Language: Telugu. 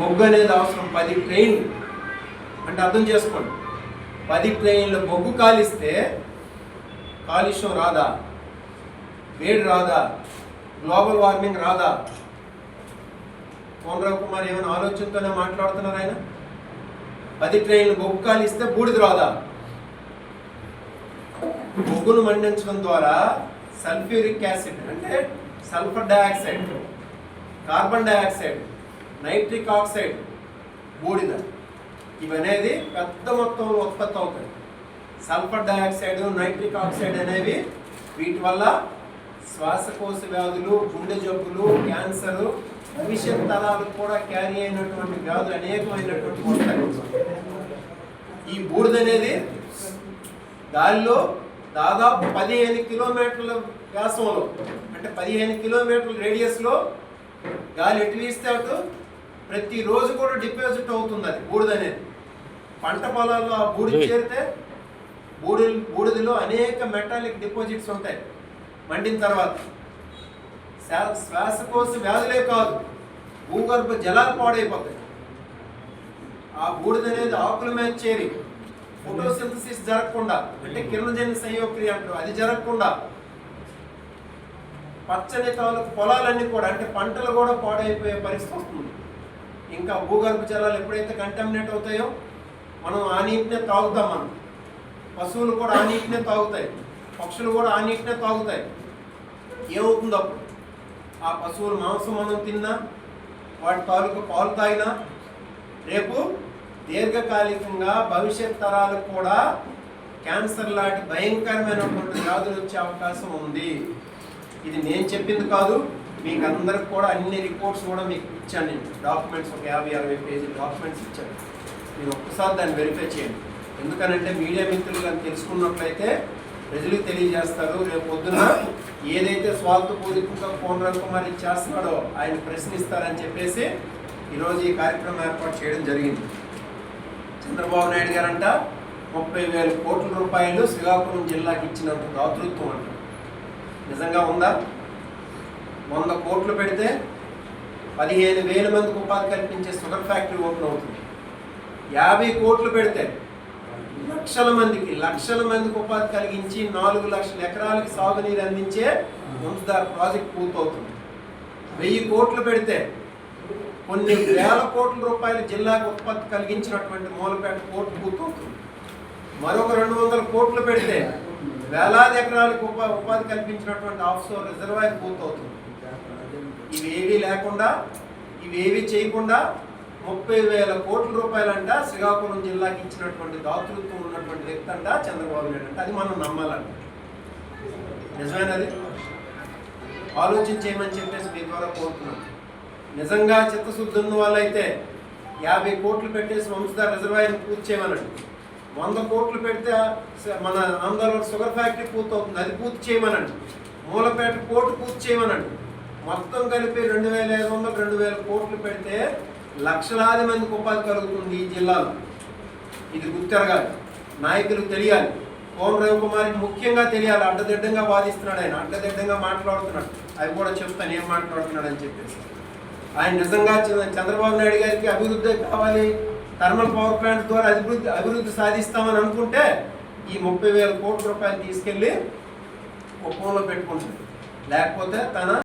బొగ్గు అనేది అవసరం. పది ట్రైన్ అంటే అర్థం చేసుకోండి. పది ట్రైన్లు బొగ్గు కాలిస్తే కాలుష్యం రాదా? వేడి రాదా? గ్లోబల్ వార్మింగ్ రాదా? కోనరావు కుమార్ ఏమైనా ఆలోచనతోనే మాట్లాడుతున్నారు ఆయన? పది ట్రైన్లు బొగ్గు కాలిస్తే బూడిద రాదా? బొగ్గును మండించడం ద్వారా సల్ఫ్యూరిక్ యాసిడ్ అంటే sulphur dioxide carbon dioxide nitric oxide బూడిద. ఇవనేది పెద్ద మొత్తంలో ఉత్పత్తి అవుతాయి. సల్ఫర్ డయాక్సైడ్ నైట్రిక్ ఆక్సైడ్ అనేవి వీటి వల్ల శ్వాసకోశ వ్యాధులు గుండె జబ్బులు క్యాన్సర్ భవిష్యత్ తరాలకు కూడా క్యారీ అయినటువంటి వ్యాధులు అనేకమైనటువంటి వస్తాయి. ఈ బూడిద అనేది దానిలో దాదాపు పదిహేను కిలోమీటర్ల వ్యాసంలో అంటే పదిహేను కిలోమీటర్ల రేడియస్లో గాలి ఎటు వీస్తే అటు ప్రతిరోజు కూడా డిపాజిట్ అవుతుంది అది బూడిద అనేది పంట పొలాల్లో ఆ బూడిద చేరితే బూడి బూడిదలో అనేక మెటాలిక్ డిపాజిట్స్ ఉంటాయి మండిన తర్వాత. శ్వా- శ్వాసకోశ వ్యాధులే కాదు భూగర్భ జలాలు పాడైపోతాయి. ఆ బూడిద అనేది ఆకుల మీద చేరి ఫోటోసింథసిస్ జరగకుండా అంటే కిరణజన్య సంయోక్రియ అంటారు అది జరగకుండా పచ్చని తాలూకు పొలాలన్నీ కూడా అంటే పంటలు కూడా పాడైపోయే పరిస్థితి వస్తుంది. ఇంకా భూగర్భ జలాలు ఎప్పుడైతే కంటామినేట్ అవుతాయో మనం ఆ నీటినే తాగుతాం మనం. పశువులు కూడా ఆ నీటినే తాగుతాయి. పక్షులు కూడా ఆ నీటినే తాగుతాయి. ఏమవుతుంది అప్పుడు? ఆ పశువుల మాంసం మనం తిన్నా వాటి తాలూకు పాలు తాగినా రేపు దీర్ఘకాలికంగా భవిష్యత్ తరాలకు కూడా క్యాన్సర్ లాంటి భయంకరమైనటువంటి వ్యాధులు వచ్చే అవకాశం ఉంది. ఇది నేను చెప్పింది కాదు. మీకు అందరికి కూడా అన్ని రిపోర్ట్స్ కూడా మీకు ఇచ్చాను నేను. డాక్యుమెంట్స్ ఒక యాభై అరవై పేజీ డాక్యుమెంట్స్ ఇచ్చాను. మీరు ఒక్కసారి దాన్ని వెరిఫై చేయండి. ఎందుకనంటే మీడియా మిత్రులు కానీ తెలుసుకున్నట్లయితే ప్రజలకు తెలియజేస్తారు రేపు పొద్దున ఏదైతే స్వార్థపూరితంగా కోన కుమార్ చేస్తున్నాడో ఆయన ప్రశ్నిస్తారని చెప్పేసి ఈరోజు ఈ కార్యక్రమం ఏర్పాటు చేయడం జరిగింది. చంద్రబాబు నాయుడు గారంట ముప్పై వేల కోట్ల రూపాయలు శ్రీకాకుళం జిల్లాకి ఇచ్చినంత దాతృత్వం అంట. నిజంగా ఉందా? వంద కోట్లు పెడితే పదిహేను వేల మందికి ఉపాధి కల్పించే షుగర్ ఫ్యాక్టరీ ఓపెన్ అవుతుంది. యాభై కోట్లు పెడితే లక్షల మందికి లక్షల మందికి ఉపాధి కలిగించి నాలుగు లక్షల ఎకరాలకి సాగునీరు అందించే వంశధార ప్రాజెక్ట్ పూర్తవుతుంది. వెయ్యి కోట్లు పెడితే కొన్ని వేల కోట్ల రూపాయలు జిల్లాకు ఉత్పత్తి కలిగించినటువంటి మూలపేట కోర్టు పూర్తవుతుంది. మరొక రెండు వందల కోట్లు పెడితే వేలాది ఎకరాలకు ఉపా ఉపాధి కల్పించినటువంటి ఆఫ్షోర్ రిజర్వాయర్ పూర్తవుతుంది. ఇవేవీ లేకుండా ఇవేవీ చేయకుండా ముప్పై వేల కోట్ల రూపాయలంట శ్రీకాకుళం జిల్లాకి ఇచ్చినటువంటి దాతృత్వం ఉన్నటువంటి వ్యక్తి అంట చంద్రబాబు నాయుడు అంట. అది మనం నమ్మాలంట. నిజమైనది? ఆలోచించేయమని చెప్పేసి మీ ద్వారా కోరుతున్నాను నిజంగా చిత్తశుద్ధి ఉన్న వాళ్ళైతే యాభై కోట్లు పెట్టేసి వంశధార రిజర్వాయర్ పూర్తి చేయమనండి. వంద కోట్లు పెడితే మన ఆంధ్రలో షుగర్ ఫ్యాక్టరీ పూర్తవుతుంది. అది పూర్తి చేయమనండి. మూలపేట పోర్టు పూర్తి చేయమనండి. మొత్తం కలిపి రెండు వేల ఐదు వందలు రెండు వేల కోట్లు పెడితే లక్షలాది మందికి ఉపాధి కలుగుతుంది ఈ జిల్లాలో. ఇది గుర్తెరగాలి. నాయకులకు తెలియాలి. కోన రవికుమారికి ముఖ్యంగా తెలియాలి. అడ్డదిడ్డంగా వాదిస్తున్నాడు ఆయన. అడ్డదిడ్డంగా మాట్లాడుతున్నాడు. అవి కూడా చెప్తాను. ఏం మాట్లాడుతున్నాడు అని చెప్పేసి. ఆయన నిజంగా చంద్రబాబు నాయుడు గారికి అభివృద్ధి కావాలి. థర్మల్ పవర్ ప్లాంట్ ద్వారా అభివృద్ధి అభివృద్ధి సాధిస్తామని అనుకుంటే ఈ ముప్పై వేల కోట్ల రూపాయలు తీసుకెళ్ళి ఒప్పంలో పెట్టుకుంటుంది. లేకపోతే తన